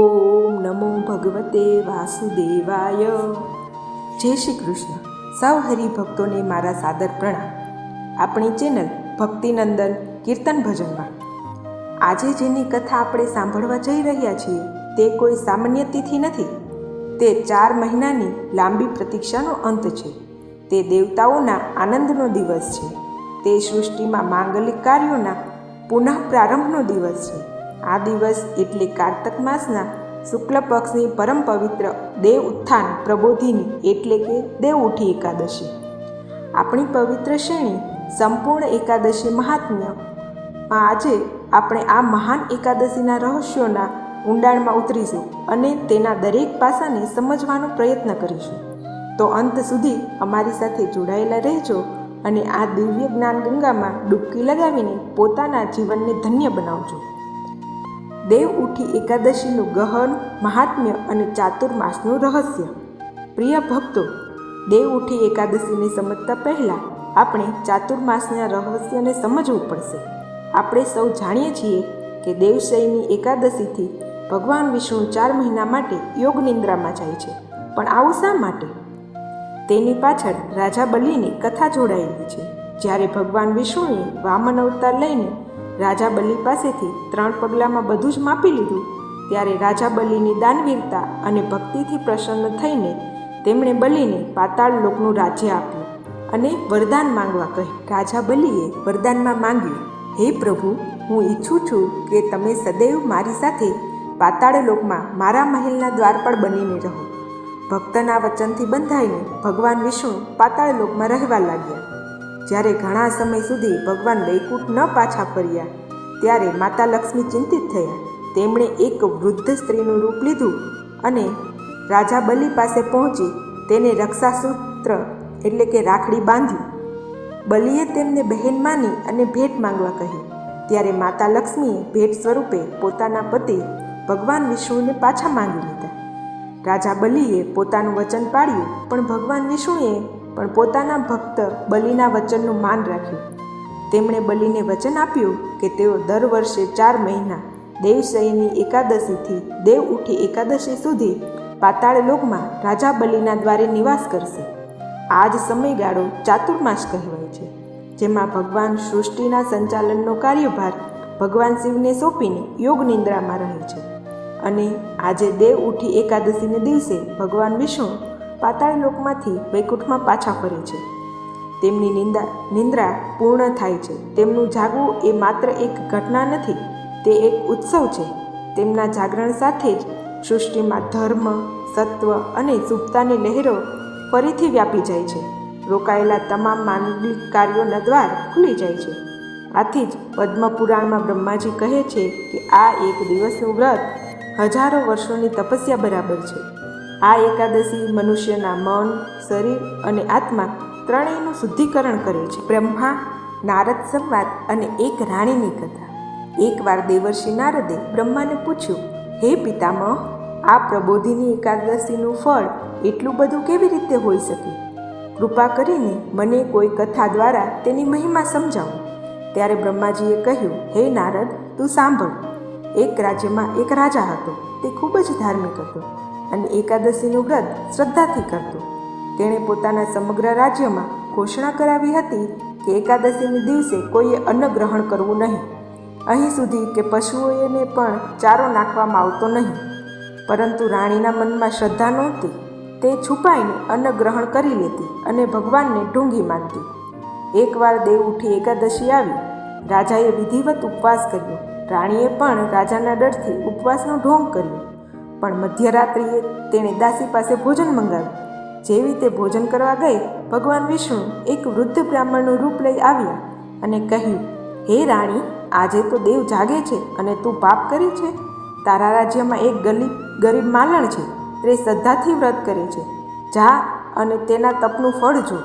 ઓમ નમો ભગવતે વાસુદેવાય. જય શ્રી કૃષ્ણ. સૌ હરિભક્તોને મારા સાદર પ્રણામ. આપણી ચેનલ ભક્તિનંદન કીર્તન ભજનમાં. આજે જેની કથા આપણે સાંભળવા જઈ રહ્યા છીએ, તે કોઈ સામાન્ય તિથિ નથી. તે ચાર મહિનાની લાંબી પ્રતીક્ષાનો અંત છે. તે દેવતાઓના આનંદનો દિવસ છે. તે સૃષ્ટિમાં માંગલિક કાર્યોના પુનઃ પ્રારંભનો દિવસ છે. આ દિવસ એટલે કાર્તક માસના શુક્લ પક્ષની પરમ પવિત્ર દેવ ઉત્થાન પ્રબોધિની એટલે કે દેવ ઉઠી એકાદશી. આપણી પવિત્ર શ્રેણી સંપૂર્ણ એકાદશી મહાત્મ્યમાં આજે આપણે આ મહાન એકાદશીના રહસ્યોના ઊંડાણમાં ઉતરીશું અને તેના દરેક પાસાને સમજવાનો પ્રયત્ન કરીશું. તો અંત સુધી અમારી સાથે જોડાયેલા રહેજો અને આ દિવ્ય જ્ઞાન ગંગામાં ડૂબકી લગાવીને પોતાના જીવનને ધન્ય બનાવજો. દેવ ઉઠી એકાદશીનું ગહન, મહાત્મ્ય અને ચાતુર્માસનું રહસ્ય. પ્રિય ભક્તો, દેવ ઉઠી એકાદશીને સમજતા પહેલાં આપણે ચાતુર્માસના રહસ્યને સમજવું પડશે. આપણે સૌ જાણીએ છીએ કે દેવશયની એકાદશીથી ભગવાન વિષ્ણુ ચાર મહિના માટે યોગ નિંદ્રામાં જાય છે. પણ આવું શા માટે? તેની પાછળ રાજા બલિની કથા જોડાયેલી છે. જ્યારે ભગવાન વિષ્ણુએ વામન અવતાર લઈને રાજા બલિ પાસેથી ત્રણ પગલામાં બધું જ માપી લીધું. ત્યારે રાજા બલિની દાનવીરતા અને ભક્તિથી પ્રસન્ન થઈને તેમણે બલિને પાતાળ લોકનું રાજ્ય આપ્યું અને વરદાન માંગવા કહ્યું રાજા બલિએ વરદાનમાં માંગ્યું, હે પ્રભુ, હું ઈચ્છું છું કે તમે સદૈવ મારી સાથે પાતાળ લોકમાં મારા મહેલના દ્વારપાળ બનીને રહો. ભક્તના વચનથી બંધાઈને ભગવાન વિષ્ણુ પાતાળ લોકમાં રહેવા લાગ્યા. જ્યારે ઘણા સમય સુધી ભગવાન વૈકુંઠ ન પાછા ફર્યા, ત્યારે માતા લક્ષ્મી ચિંતિત થયા. તેમણે એક વૃદ્ધ સ્ત્રીનું રૂપ લીધું અને રાજા બલિ પાસે પહોંચી તેને રક્ષાસૂત્ર એટલે કે રાખડી બાંધ્યું. બલિએ તેમને બહેન માની અને ભેટ માંગવા કહી. ત્યારે માતા લક્ષ્મીએ ભેટ સ્વરૂપે પોતાના પતિ ભગવાન વિષ્ણુને પાછા માંગી લીધા. રાજા બલિએ પોતાનું વચન પાડ્યું પણ ભગવાન વિષ્ણુએ પણ પોતાના ભક્ત બલિના વચનનું માન રાખ્યું. તેમણે બલિને વચન આપ્યું કે તેઓ દર વર્ષે ચાર મહિના દેવશયની એકાદશીથી દેવ ઉઠી એકાદશી સુધી પાતાળ લોકમાં રાજા બલિના દ્વારે નિવાસ કરશે. આ જ સમયગાળો ચાતુર્માસ કહેવાય છે, જેમાં ભગવાન સૃષ્ટિના સંચાલનનો કાર્યભાર ભગવાન શિવને સોંપીને યોગ નિંદ્રામાં રહે છે. અને આજે દેવ ઉઠી એકાદશીને દિવસે ભગવાન વિષ્ણુ પાતાળ લોકમાંથી વૈકુંઠમાં પાછા ફરે છે. તેમની નિંદા, નિંદ્રા પૂર્ણ થાય છે. તેમનું જાગવું એ માત્ર એક ઘટના નથી, તે એક ઉત્સવ છે. તેમના જાગરણ સાથે જ સૃષ્ટિમાં ધર્મ, સત્વ અને શુભતાની લહેરો ફરીથી વ્યાપી જાય છે. રોકાયેલા તમામ માનવિક કાર્યોના દ્વાર ખુલી જાય છે. આથી જ પદ્મપુરાણમાં બ્રહ્માજી કહે છે કે આ એક દિવસનું વ્રત હજારો વર્ષોની તપસ્યા બરાબર છે. આ એકાદશી મનુષ્યના મન, શરીર અને આત્મા ત્રણેયનું શુદ્ધિકરણ કરે છે. બ્રહ્મા, નારદ સંવાદ અને એક રાણીની કથા. એકવાર દેવર્ષિ નારદે બ્રહ્માને પૂછ્યું, હે પિતામહ, આ પ્રબોધિની એકાદશીનું ફળ એટલું બધું કેવી રીતે હોઈ શકે? કૃપા કરીને મને કોઈ કથા દ્વારા તેની મહિમા સમજાવો. ત્યારે બ્રહ્માજીએ કહ્યું, હે નારદ, તું સાંભળ. એક રાજ્યમાં એક રાજા હતો. તે ખૂબ જ ધાર્મિક હતો. અને એકાદશીનું વ્રત શ્રદ્ધાથી કરતો. તેણે પોતાના સમગ્ર રાજ્યમાં ઘોષણા કરાવી હતી કે એકાદશીને દિવસે કોઈએ અન્ન ગ્રહણ કરવું નહીં. અહીં સુધી કે પશુઓને પણ ચારો નાખવામાં આવતો નહીં. પરંતુ રાણીના મનમાં શ્રદ્ધા નહોતી. તે છુપાઈને અન્ન ગ્રહણ કરી લેતી અને ભગવાનને ઢૂંગી માનતી. એકવાર દેવ ઉઠી એકાદશી આવી, રાજાએ વિધિવત ઉપવાસ કર્યો. રાણીએ પણ રાજાના ડરથી ઉપવાસનો ઢોંગ કર્યો. પણ મધ્યરાત્રિએ તેણે દાસી પાસે ભોજન મંગાવ્યું. જેવી તે ભોજન કરવા ગઈ, ભગવાન વિષ્ણુ એક વૃદ્ધ બ્રાહ્મણનું રૂપ લઈ આવ્યા અને કહ્યું, હે રાણી, આજે તો દેવ જાગે છે અને તું પાપ કરી છે. તારા રાજ્યમાં એક ગલી, ગરીબ માલણ છે, તે શ્રદ્ધાથી વ્રત કરે છે. જા અને તેના તપનું ફળ જો.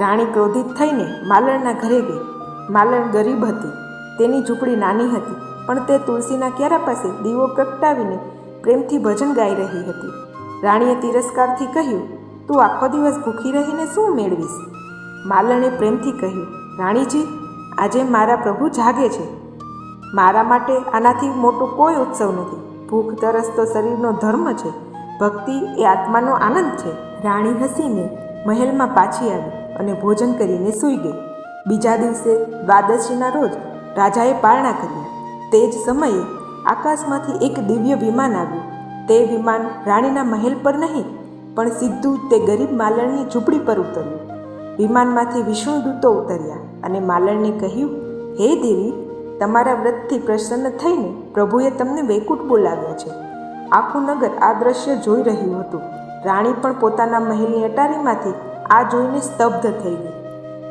રાણી ક્રોધિત થઈને માલણના ઘરે ગઈ. માલણ ગરીબ હતી, તેની ઝૂંપડી નાની હતી, પણ તે તુલસીના ક્યારા પાસે દીવો પ્રગટાવીને પ્રેમથી ભજન ગાઈ રહી હતી. રાણીએ તિરસ્કારથી કહ્યું, તું આખો દિવસ ભૂખી રહીને શું મેળવીશ? માલણે પ્રેમથી કહ્યું, રાણીજી, આજે મારા પ્રભુ જાગે છે. મારા માટે આનાથી મોટો કોઈ ઉત્સવ નથી. ભૂખ, તરસ તો શરીરનો ધર્મ છે. ભક્તિ એ આત્માનો આનંદ છે. રાણી હસીને મહેલમાં પાછી આવી અને ભોજન કરીને સૂઈ ગઈ. બીજા દિવસે દ્વાદશીના રોજ રાજાએ પારણા કર્યા. તે જ સમયે આકાશમાંથી એક દિવ્ય વિમાન આવ્યું. તે વિમાન રાણીના મહેલ પર નહીં, પણ સીધું તે ગરીબ માલણની ઝૂંપડી પર ઉતર્યું. વિમાનમાંથી વિષ્ણુદૂતો ઉતર્યા અને માલણને કહ્યું, હે દેવી, તમારા વ્રતથી પ્રસન્ન થઈને પ્રભુએ તમને વૈકુંઠ બોલાવ્યા છે. આખું નગર આ દ્રશ્ય જોઈ રહ્યું હતું. રાણી પણ પોતાના મહેલની અટારીમાંથી આ જોઈને સ્તબ્ધ થઈ ગઈ.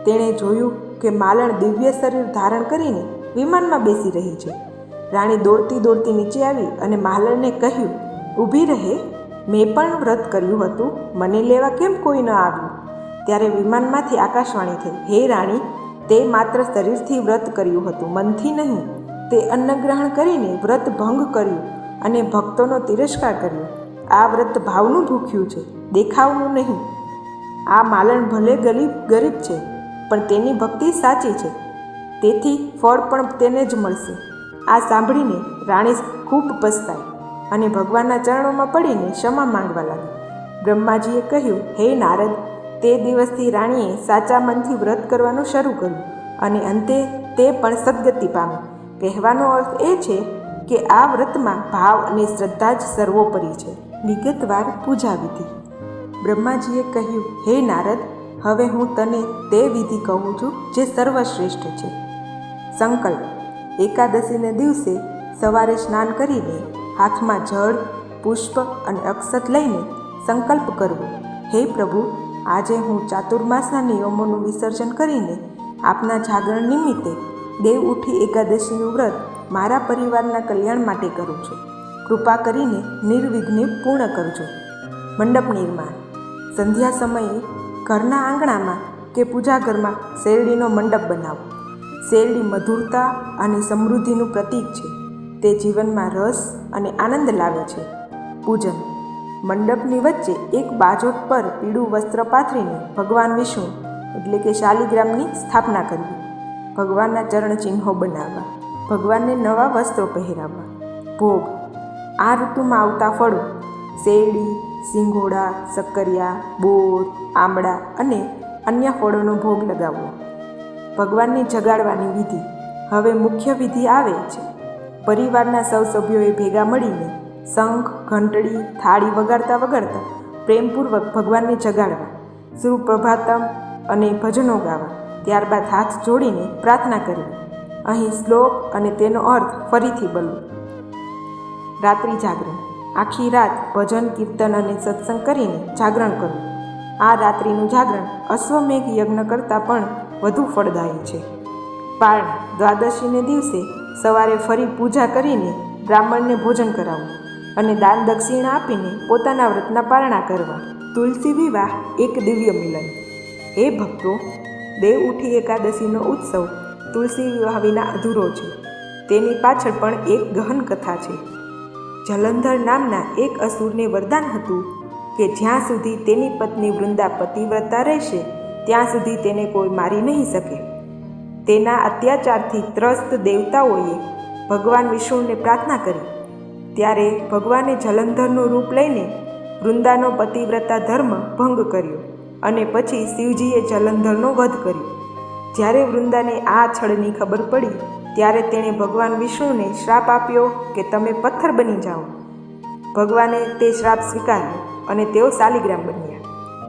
તેણે જોયું કે માલણ દિવ્ય શરીર ધારણ કરીને વિમાનમાં બેસી રહી છે. રાણી દોડતી દોડતી નીચે આવી અને માલણને કહ્યું, ઊભી રહે. મેં પણ વ્રત કર્યું હતું. મને લેવા કેમ કોઈ ન આવ્યું? ત્યારે વિમાનમાંથી આકાશવાણી થઈ, હે રાણી, તે માત્ર શરીરથી વ્રત કર્યું હતું, મનથી નહીં. તે અન્નગ્રહણ કરીને વ્રત ભંગ કર્યું અને ભક્તોનો તિરસ્કાર કર્યો. આ વ્રત ભાવનું ભૂખ્યું છે, દેખાવનું નહીં. આ માલણ ભલે ગરીબ ગરીબ છે, પણ તેની ભક્તિ સાચી છે. તેથી ફળ પણ તેને જ મળશે. આ સાંભળીને રાણી ખૂબ પસ્તાઈ અને ભગવાનના ચરણોમાં પડીને ક્ષમા માંગવા લાગી. બ્રહ્માજીએ કહ્યું, હે નારદ, તે દિવસથી રાણીએ સાચા મનથી વ્રત કરવાનું શરૂ કર્યું અને અંતે તે પણ સદગતિ પામી. કહેવાનો અર્થ એ છે કે આ વ્રતમાં ભાવ અને શ્રદ્ધા જ સર્વોપરી છે. વિગતવાર પૂજા વિધિ. બ્રહ્માજીએ કહ્યું, હે નારદ, હવે હું તને તે વિધિ કહું છું જે સર્વશ્રેષ્ઠ છે. સંકલ્પ. એકાદશીને દિવસે સવારે સ્નાન કરીને હાથમાં જળ, પુષ્પ અને અક્ષત લઈને સંકલ્પ કરવો. હે પ્રભુ, આજે હું ચાતુર્માસના નિયમોનું વિસર્જન કરીને આપના જાગરણ નિમિત્તે દેવ ઉઠી એકાદશીનું વ્રત મારા પરિવારના કલ્યાણ માટે કરું છું. કૃપા કરીને નિર્વિઘ્ને પૂર્ણ કરજો. મંડપ નિર્માણ. સંધ્યા સમયે ઘરના આંગણામાં કે પૂજા ઘરમાં શેરડીનો મંડપ બનાવો. શેરડી મધુરતા અને સમૃદ્ધિનું પ્રતીક છે. તે જીવનમાં રસ અને આનંદ લાવે છે. પૂજન. મંડપની વચ્ચે એક બાજોટ પર પીળું વસ્ત્ર પાથરીને ભગવાન વિષ્ણુ, એટલે કે શાલિગ્રામની સ્થાપના કરવી. ભગવાનના ચરણ ચિહ્નો બનાવવા. ભગવાનને નવા વસ્ત્રો પહેરાવવા. ભોગ. આ ઋતુમાં આવતા ફળો. શેરડી, સિંગોડા શક્કરિયા બોર, આમળા અને અન્ય ફળોનો ભોગ લગાવવો. ભગવાનને જગાડવાની વિધિ. હવે મુખ્ય વિધિ આવે છે. પરિવારના સૌ સભ્યોએ ભેગા મળીને શંખ, ઘંટડી, થાળી વગાડતા વગાડતા પ્રેમપૂર્વક ભગવાનને જગાડવા સુપ્રભાતમ અને ભજનો ગાવા, ત્યારબાદ હાથ જોડીને પ્રાર્થના કરવી. અહીં શ્લોક અને તેનો અર્થ ફરીથી બોલવો રાત્રિ જાગરણ. આખી રાત ભજન, કીર્તન અને સત્સંગ કરીને જાગરણ કરવું આ રાત્રિનું જાગરણ અશ્વમેઘ યજ્ઞ કરતાં પણ વધુ ફળદાયી છે. પાળ દ્વાદશીને દિવસે સવારે ફરી પૂજા કરીને બ્રાહ્મણને ભોજન કરાવવું અને દાન દક્ષિણા આપીને પોતાના વ્રતના પારણા કરવા તુલસી વિવાહ એક દિવ્ય મિલન. હે ભક્તો, દેવ ઉઠી એકાદશીનો ઉત્સવ તુલસી વિવાહ વિના અધૂરો છે. તેની પાછળ પણ એક ગહન કથા છે. જલંધર નામના એક અસુરને વરદાન હતું કે જ્યાં સુધી તેની પત્ની વૃંદા પતિવ્રતા રહેશે ત્યાં સુધી તેને કોઈ મારી નહીં શકે. તેના અત્યાચારથી ત્રસ્ત દેવતાઓએ ભગવાન વિષ્ણુને પ્રાર્થના કરી. ત્યારે ભગવાને જલંધરનું રૂપ લઈને વૃંદાનો પતિવ્રતા ધર્મ ભંગ કર્યો અને પછી શિવજીએ જલંધરનો વધ કર્યો. જ્યારે વૃંદાને આ છળની ખબર પડી, ત્યારે તેણે ભગવાન વિષ્ણુને શ્રાપ આપ્યો કે તમે પથ્થર બની જાઓ. ભગવાને તે શ્રાપ સ્વીકાર્યો અને તેઓ શાલિગ્રામ બન્યા.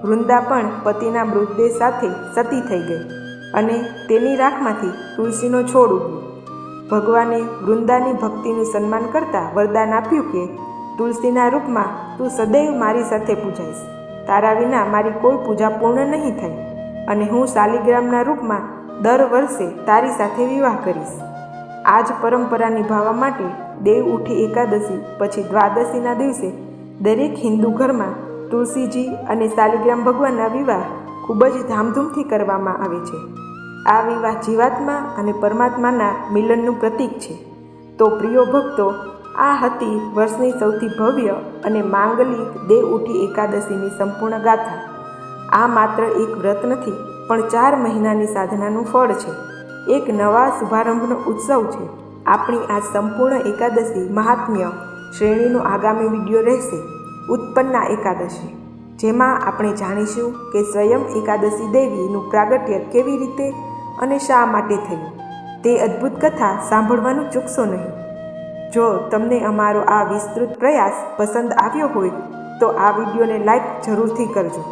વૃંદા પણ પતિના મૃતદેહ સાથે સતી થઈ ગઈ અને તેની રાખમાંથી તુલસીનો છોડ ઉગ્યો. ભગવાને વૃંદાની ભક્તિનું સન્માન કરતા વરદાન આપ્યું કે, તુલસીના રૂપમાં તું સદૈવ મારી સાથે પૂજાઈશ. તારા વિના મારી કોઈ પૂજા પૂર્ણ નહીં થાય અને હું શાલિગ્રામના રૂપમાં દર વર્ષે તારી સાથે વિવાહ કરીશ. આ જ પરંપરા નિભાવવા માટે દેવ ઉઠી એકાદશી, પછી દ્વાદશીના દિવસે દરેક હિન્દુ ઘરમાં તુલસીજી અને શાલિગ્રામ ભગવાનના વિવાહ ખૂબ જ ધામધૂમથી કરવામાં આવે છે. આ વિવાહ જીવાત્મા અને પરમાત્માના મિલનનું પ્રતીક છે. તો પ્રિયો ભક્તો, આ હતી વર્ષની સૌથી ભવ્ય અને માંગલિક દેવ ઉઠી એકાદશીની સંપૂર્ણ ગાથા. આ માત્ર એક વ્રત નથી, પણ ચાર મહિનાની સાધનાનું ફળ છે. એક નવા શુભારંભનો ઉત્સવ છે. આપણી આ સંપૂર્ણ એકાદશી મહાત્મ્ય શ્રેણીનો આગામી વીડિયો રહેશે. ઉત્પન્ના એકાદશી, જેમાં આપણે જાણીશું કે સ્વયં એકાદશી દેવીનું પ્રાગટ્ય કેવી રીતે અને શા માટે થયું. તે અદ્ભુત કથા સાંભળવાનું ચૂકશો નહીં. જો તમને અમારો આ વિસ્તૃત પ્રયાસ પસંદ આવ્યો હોય, તો આ વિડીયોને લાઈક જરૂરથી કરજો.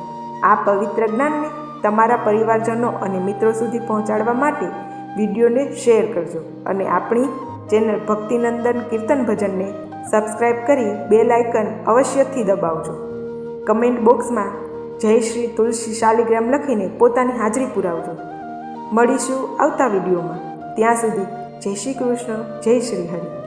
આ પવિત્ર જ્ઞાનને તમારા પરિવારજનો અને મિત્રો સુધી પહોંચાડવા માટે વિડીયોને શેર કરજો અને આપણી ચેનલ ભક્તિનંદન કીર્તન ભજનને સબસ્ક્રાઈબ કરી બે લાઇકન અવશ્યથી દબાવજો. કમેન્ટ બોક્સમાં જય શ્રી તુલસી શાલિગ્રામ લખીને પોતાની હાજરી પુરાવજો. મળીશું આવતા વિડીયોમાં. ત્યાં સુધી જય શ્રી કૃષ્ણ, જય શ્રી હરિ.